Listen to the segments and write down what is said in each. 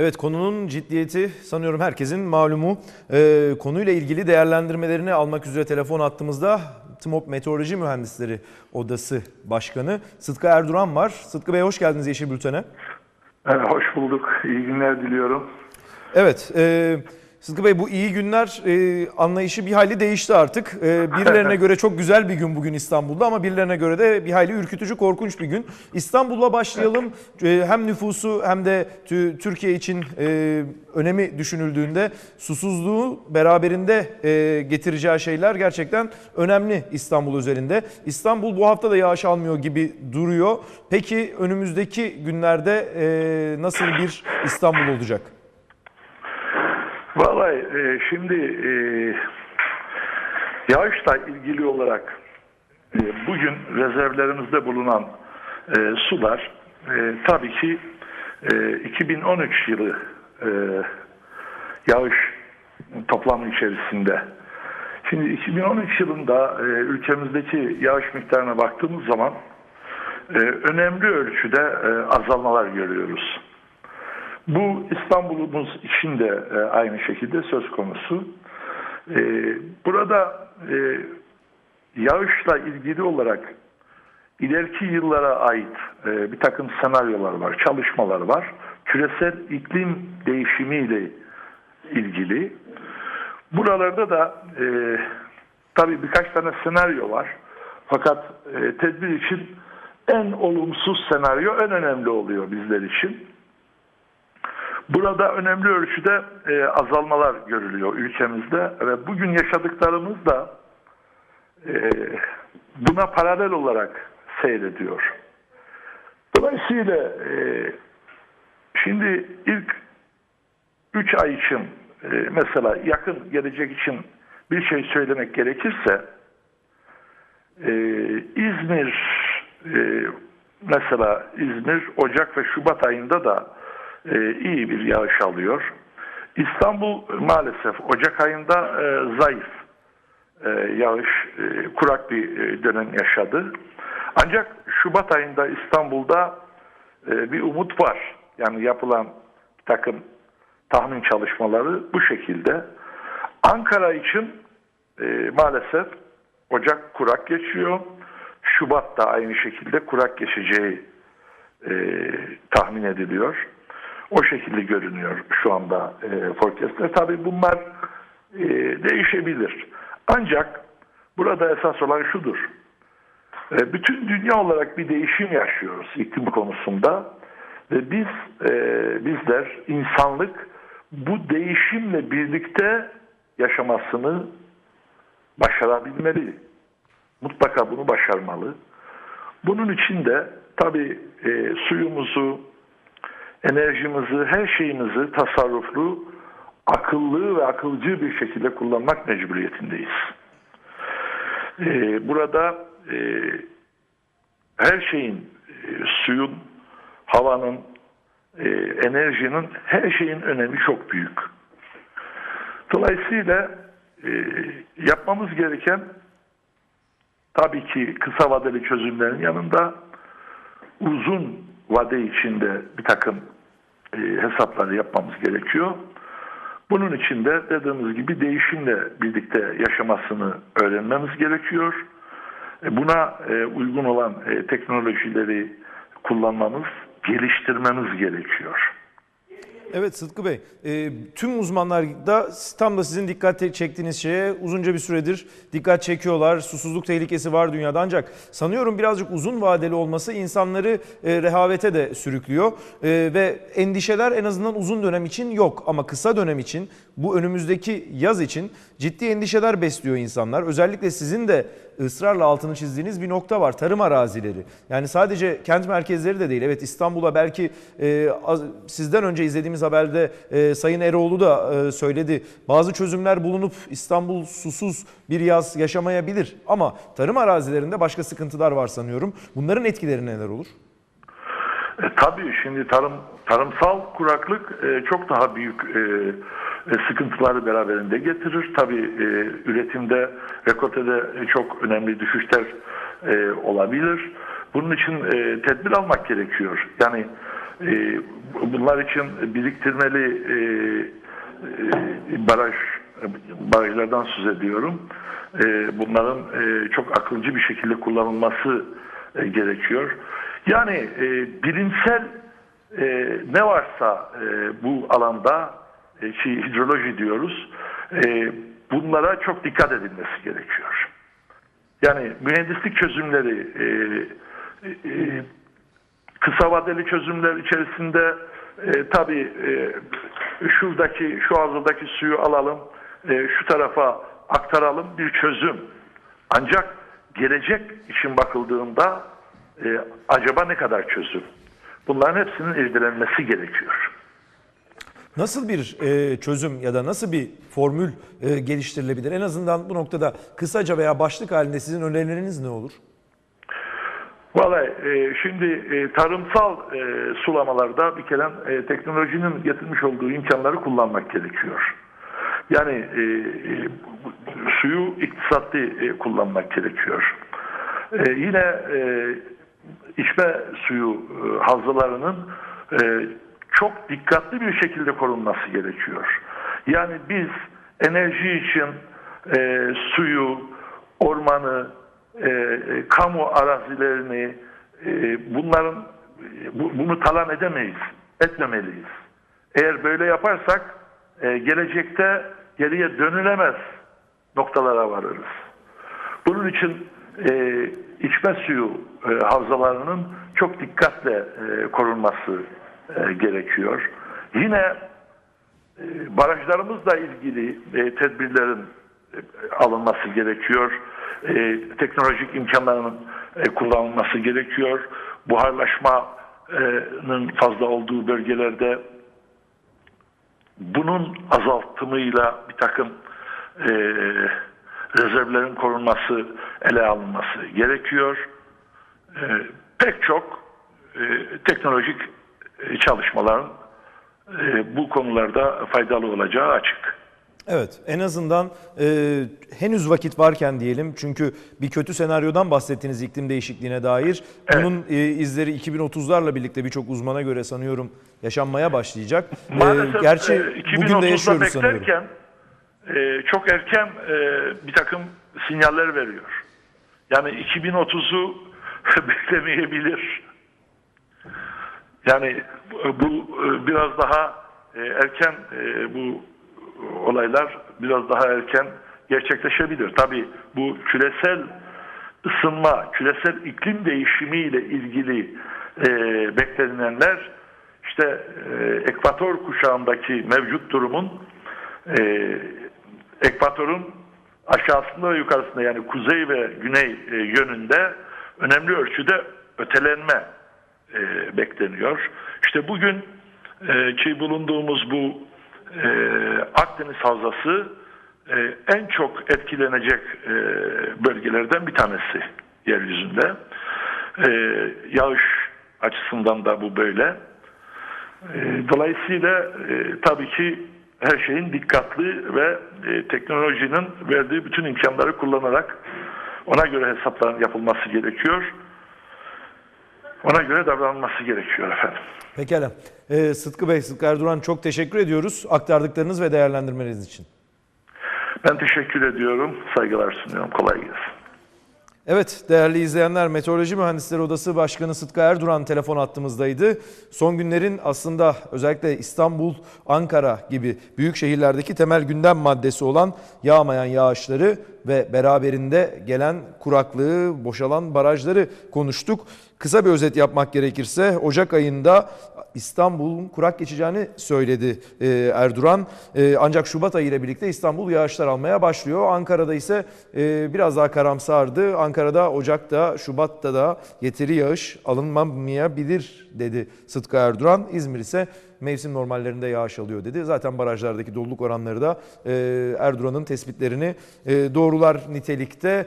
Evet konunun ciddiyeti sanıyorum herkesin malumu. Ee, konuyla ilgili değerlendirmelerini almak üzere telefon attığımızda TMOP Meteoroloji Mühendisleri Odası Başkanı Sıtkı Erduran var. Sıtkı Bey hoş geldiniz Yeşil Bülten'e. Ee, Hoş bulduk. İyi günler diliyorum. Evet, e, Sıtkı Bey bu iyi günler e, anlayışı bir hayli değişti artık. E, birilerine göre çok güzel bir gün bugün İstanbul'da ama birilerine göre de bir hayli ürkütücü, korkunç bir gün. İstanbul'la başlayalım. E, hem nüfusu hem de tü- Türkiye için e, önemi düşünüldüğünde susuzluğu beraberinde e, getireceği şeyler gerçekten önemli İstanbul üzerinde. İstanbul bu hafta da yağış almıyor gibi duruyor. Peki önümüzdeki günlerde e, nasıl bir İstanbul olacak? Vallahi e, şimdi e, yağışla ilgili olarak e, bugün rezervlerimizde bulunan e, sular e, tabii ki e, 2013 yılı e, yağış toplamı içerisinde. Şimdi 2013 yılında e, ülkemizdeki yağış miktarına baktığımız zaman e, önemli ölçüde e, azalmalar görüyoruz. Bu İstanbul'umuz için de e, aynı şekilde söz konusu. E, burada e, yağışla ilgili olarak ileriki yıllara ait bir takım senaryolar var, çalışmalar var. Küresel iklim değişimiyle ilgili. Buralarda da e, tabii birkaç tane senaryo var. Fakat e, tedbir için en olumsuz senaryo en önemli oluyor bizler için. Burada önemli ölçüde e, azalmalar görülüyor ülkemizde ve bugün yaşadıklarımız da e, buna paralel olarak seyrediyor. Dolayısıyla e, şimdi ilk 3 ay için e, mesela yakın gelecek için bir şey söylemek gerekirse e, İzmir e, mesela İzmir Ocak ve Şubat ayında da e, iyi bir yağış alıyor. İstanbul maalesef Ocak ayında e, zayıf e, yağış, e, kurak bir dönem yaşadı. Ancak Şubat ayında İstanbul'da bir umut var. Yani yapılan bir takım tahmin çalışmaları bu şekilde. Ankara için maalesef Ocak kurak geçiyor. Şubat da aynı şekilde kurak geçeceği e, tahmin ediliyor. O şekilde görünüyor şu anda e, forecastler. Tabii bunlar e, değişebilir. Ancak burada esas olan şudur. E, bütün dünya olarak bir değişim yaşıyoruz iklim konusunda ve biz e, bizler insanlık bu değişimle birlikte yaşamasını başarabilmeli. Mutlaka bunu başarmalı. Bunun için de tabii e, suyumuzu, enerjimizi, her şeyimizi tasarruflu, akıllı ve akılcı bir şekilde kullanmak mecburiyetindeyiz. Ee, burada e, her şeyin, e, suyun, havanın, e, enerjinin, her şeyin önemi çok büyük. Dolayısıyla e, yapmamız gereken tabii ki kısa vadeli çözümlerin yanında uzun vade içinde bir takım e, hesapları yapmamız gerekiyor. Bunun için de dediğimiz gibi değişimle birlikte yaşamasını öğrenmemiz gerekiyor. E, buna e, uygun olan e, teknolojileri kullanmamız, geliştirmemiz gerekiyor. Evet Sıtkı Bey, e, tüm uzmanlar da tam da sizin dikkat çektiğiniz şeye uzunca bir süredir dikkat çekiyorlar. Susuzluk tehlikesi var dünyada ancak sanıyorum birazcık uzun vadeli olması insanları e, rehavete de sürüklüyor. E, ve endişeler en azından uzun dönem için yok ama kısa dönem için bu önümüzdeki yaz için ciddi endişeler besliyor insanlar. Özellikle sizin de ısrarla altını çizdiğiniz bir nokta var. Tarım arazileri. Yani sadece kent merkezleri de değil. Evet İstanbul'a belki e, az- sizden önce izlediğimiz haberde e, Sayın Eroğlu da e, söyledi. Bazı çözümler bulunup İstanbul susuz bir yaz yaşamayabilir. Ama tarım arazilerinde başka sıkıntılar var sanıyorum. Bunların etkileri neler olur? E, tabii şimdi tarım tarımsal kuraklık e, çok daha büyük e, sıkıntıları beraberinde getirir. Tabii e, üretimde, rekoltede e, çok önemli düşüşler e, olabilir. Bunun için e, tedbir almak gerekiyor. Yani e, bunlar için biriktirmeli e, e, baraj barajlardan söz ediyorum. E, bunların e, çok akılcı bir şekilde kullanılması e, gerekiyor. Yani e, bilimsel e, ne varsa e, bu alanda e, ki hidroloji diyoruz. e, bunlara çok dikkat edilmesi gerekiyor. Yani mühendislik çözümleri e, e, kısa vadeli çözümler içerisinde e, tabii e, şuradaki şu havzadaki suyu alalım e, şu tarafa aktaralım bir çözüm. Ancak gelecek için bakıldığında e, acaba ne kadar çözüm? Bunların hepsinin irdelenmesi gerekiyor. Nasıl bir e, çözüm ya da nasıl bir formül e, geliştirilebilir? En azından bu noktada kısaca veya başlık halinde sizin önerileriniz ne olur? Vallahi e, şimdi e, tarımsal e, sulamalarda bir kere e, teknolojinin getirmiş olduğu imkanları kullanmak gerekiyor. Yani e, e, suyu iktisatlı e, kullanmak gerekiyor. E, yine e, içme suyu e, havzalarının e, çok dikkatli bir şekilde korunması gerekiyor. Yani biz enerji için e, suyu, ormanı, e, e, kamu arazilerini e, bunların bu- bunu talan edemeyiz, etmemeliyiz. Eğer böyle yaparsak e, gelecekte geriye dönülemez noktalara varırız. Bunun için e, içme suyu e, havzalarının çok dikkatle e, korunması e, gerekiyor. Yine e, barajlarımızla ilgili e, tedbirlerin alınması gerekiyor. Teknolojik imkanların kullanılması gerekiyor. Buharlaşmanın fazla olduğu bölgelerde bunun azaltımıyla bir takım e, rezervlerin korunması, ele alınması gerekiyor. E, pek çok e, teknolojik çalışmaların e, bu konularda faydalı olacağı açık. Evet, en azından e, henüz vakit varken diyelim çünkü bir kötü senaryodan bahsettiğiniz iklim değişikliğine dair. Evet. Bunun e, izleri 2030'larla birlikte birçok uzmana göre sanıyorum yaşanmaya başlayacak. E, Maalesef gerçi e, bugün de 2030'da yaşıyoruz sanıyorum. beklerken e, çok erken e, bir takım sinyaller veriyor. Yani 2030'u beklemeyebilir. Yani bu, e, biraz daha e, erken e, bu olaylar biraz daha erken gerçekleşebilir. Tabii bu küresel ısınma, küresel iklim değişimiyle ilgili e, beklenilenler işte ekvator kuşağındaki mevcut durumun ekvatorun aşağısında ve yukarısında yani kuzey ve güney yönünde önemli ölçüde ötelenme e, bekleniyor. İşte bugün e, ki bulunduğumuz bu e, Akdeniz Havzası e, en çok etkilenecek e, bölgelerden bir tanesi yeryüzünde. E, yağış açısından da bu böyle. E, Dolayısıyla e, tabii ki her şeyin dikkatli ve e, teknolojinin verdiği bütün imkanları kullanarak ona göre hesapların yapılması gerekiyor. Ona göre davranılması gerekiyor efendim. Pekala. E, Sıtkı Bey, Sıtkı Erduran çok teşekkür ediyoruz aktardıklarınız ve değerlendirmeleriniz için. Ben teşekkür ediyorum. Saygılar sunuyorum. Kolay gelsin. Evet değerli izleyenler Meteoroloji Mühendisleri Odası Başkanı Sıtkı Erduran telefon attığımızdaydı. Son günlerin aslında özellikle İstanbul, Ankara gibi büyük şehirlerdeki temel gündem maddesi olan yağmayan yağışları ve beraberinde gelen kuraklığı, boşalan barajları konuştuk. Kısa bir özet yapmak gerekirse Ocak ayında İstanbul'un kurak geçeceğini söyledi e, Erduran. E, ancak Şubat ayı ile birlikte İstanbul yağışlar almaya başlıyor. Ankara'da ise e, biraz daha karamsardı. Ankara'da Ocak'ta, Şubat'ta da yeteri yağış alınmamayabilir dedi Sıtkı Erduran. İzmir ise mevsim normallerinde yağış alıyor dedi. Zaten barajlardaki doluluk oranları da e, Erduran'ın tespitlerini e, doğrular nitelikte.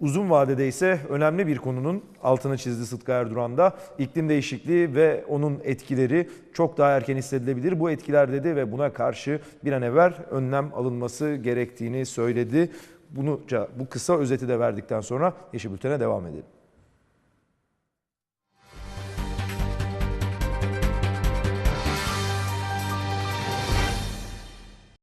Uzun vadede ise önemli bir konunun altını çizdi Sıtkı Erduran da iklim değişikliği ve onun etkileri çok daha erken hissedilebilir. Bu etkiler dedi ve buna karşı bir an evvel önlem alınması gerektiğini söyledi. Bunu bu kısa özeti de verdikten sonra Yeşil Bülten'e devam edelim.